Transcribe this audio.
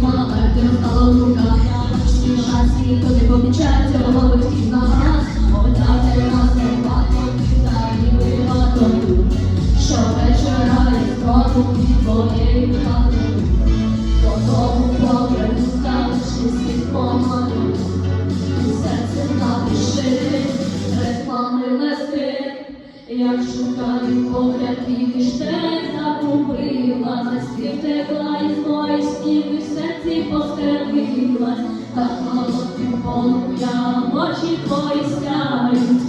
Вона вертим стала в руках, і вона світу не помічає цього батьків на нас. Мовляйте нас не варто, та ніби варто, що вечора і скрону твоєї влади. Додому добре ставиш із помаду, і серце напиши, не листи, як шукаю погляд, і ти ж те загубила, заспів текла із мої сніги, в серці постелилась, так холодним полум'ям очі твої сяють,